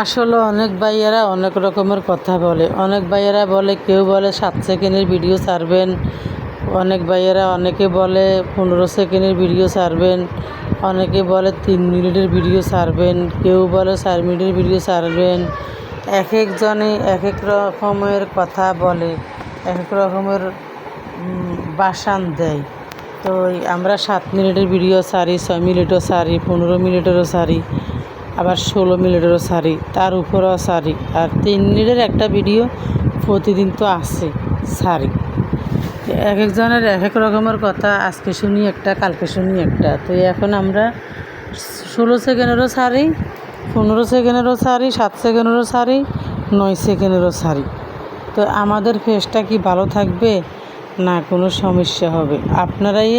আসলে অনেক ভাইয়েরা অনেক রকমের কথা বলে। অনেক ভাইয়েরা বলে, কেউ বলে সাত সেকেন্ডের ভিডিও ছাড়বেন। অনেক ভাইয়েরা, অনেকে বলে পনেরো সেকেন্ডের ভিডিও ছাড়বেন। অনেকে বলে তিন মিনিটের ভিডিও ছাড়বেন। কেউ বলে চার মিনিটের ভিডিও ছাড়বেন। এক একজনে এক এক রকমের কথা বলে, এক এক রকমের বাসান দেয়। তো আমরা সাত মিনিটের ভিডিও ছাড়ি, ছয় মিনিটও ছাড়ি, পনেরো মিনিটেরও ছাড়ি। আবার ষোলো মিনিটেরও ছাড়ি তার উপরেও ছাড়ি আর তিন মিনিটের একটা ভিডিও প্রতিদিন তো আসে ছাড়ি এক একজনের এক এক রকমের কথা, আজকে শুনি একটা, কালকে শুনি একটা। তো এখন আমরা ষোলো সেকেন্ডেরও ছাড়ি পনেরো সেকেন্ডেরও ছাড়ি সাত সেকেন্ডেরও ছাড়ি নয় সেকেন্ডেরও ছাড়ি তো আমাদের ফেসটা কি ভালো থাকবে না কোনো সমস্যা হবে? আপনারাই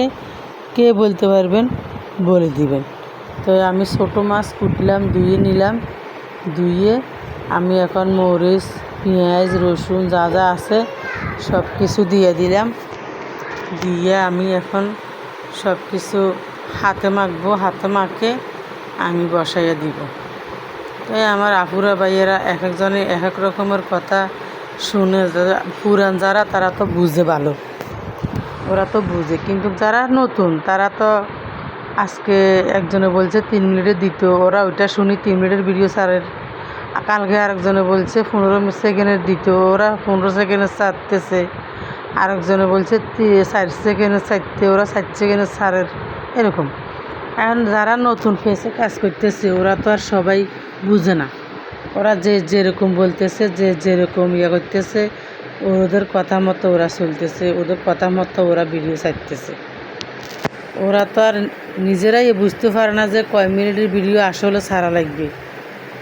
কে বলতে পারবেন বলে দিবেন। তো আমি ছোটো মাছ কুটলাম, ধুয়ে নিলাম। ধুয়ে আমি এখন মরিচ, পেঁয়াজ, রসুন যা যা আছে সব কিছু দিয়ে দিলাম। দিয়ে আমি এখন সব কিছু হাতে মাখবো, হাতে মাখে আমি বসাইয়া দিব। তাই আমার আপুরা ভাইয়েরা এক একজনে এক এক রকমের কথা শুনে যারা পুরান যারা, তারা তো বুঝে ভালো। ওরা তো বুঝে, কিন্তু যারা নতুন, তারা তো আজকে একজনে বলছে তিন মিনিটের দিত, ওরা ওইটা শুনি তিন মিনিটের ভিডিও ছাড়ের কালকে আরেকজনে বলছে পনেরো সেকেন্ডের দিত, ওরা পনেরো সেকেন্ডের ছাড়তেছে। আরেকজনে বলছে ষাট সেকেন্ডের সারতে ওরা ষাট সেকেন্ডের সারের এরকম। এখন যারা নতুন ফেসে কাজ করতেছে, ওরা তো আর সবাই বুঝে না। ওরা যে যেরকম বলতেছে, যে যেরকম ইয়ে করতেছে, ওদের কথা মতো ওরা চলতেছে, ওদের কথা মতো ওরা ভিডিও ছাড়তেছে। ওরা তো আর নিজেরাই বুঝতে পারে না যে কয় মিনিটের ভিডিও আসলে ছাড়া লাগবে।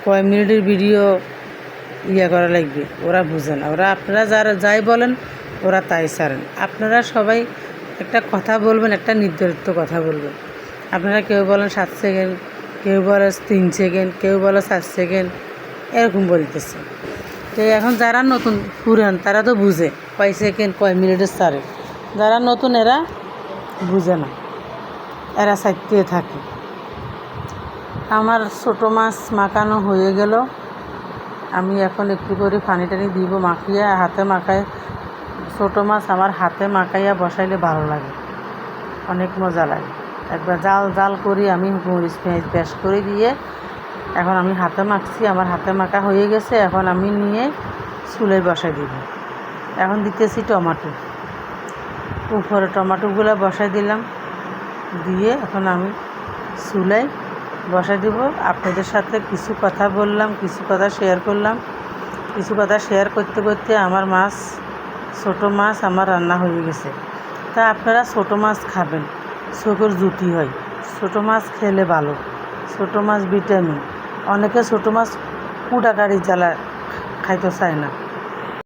কয় মিনিটের ভিডিও ইয়ে করা লাগবে। ওরা বুঝে না। ওরা আপনারা যারা যাই বলেন, ওরা তাই ছাড়েন আপনারা সবাই একটা কথা বলবেন, একটা নির্ধারিত কথা বলবেন। আপনারা কেউ বলেন সাত সেকেন্ড, কেউ বলে তিন সেকেন্ড, কেউ বলে সাত সেকেন্ড, এরকম বলতেছে। তো এখন যারা নতুন, পুরান, তারা তো বুঝে কয় সেকেন্ড, কয় মিনিটের ছাড়ে যারা নতুন, এরা বুঝে না। এরা সাইতে থাকে। আমার ছোটো মাছ মাখানো হয়ে গেল। আমি এখন একটু করে পানি টানি দিব মাখিয়ে, হাতে মাখায়। ছোটো মাছ আমার হাতে মাখাইয়া বসাইলে ভালো লাগে। অনেক মজা লাগে। একবার জাল জাল করি আমি মরিচ পেঁয়াজ পেশ করে দিয়ে, এখন আমি হাতে মাখছি, আমার হাতে মাখা হয়ে গেছে, এখন আমি নিয়ে চুলে বসাই দিব। এখন দিতেছি টমাটো। উপরে টমাটোগুলো বসাই দিলাম। দিয়ে এখন আমি চুলাই বসাই দিব। আপনাদের সাথে কিছু কথা বললাম, কিছু কথা শেয়ার করলাম। কিছু কথা শেয়ার করতে করতে আমার মাছ, ছোটো মাছ আমার রান্না হয়ে গেছে। তা আপনারা ছোটো মাছ খাবেন চোখের জুতি হয়। ছোটো মাছ খেলে ভালো, ছোটো মাছ ভিটামিন অনেকে ছোটো মাছ কুটাকারি জ্বালা খাইতে চায় না।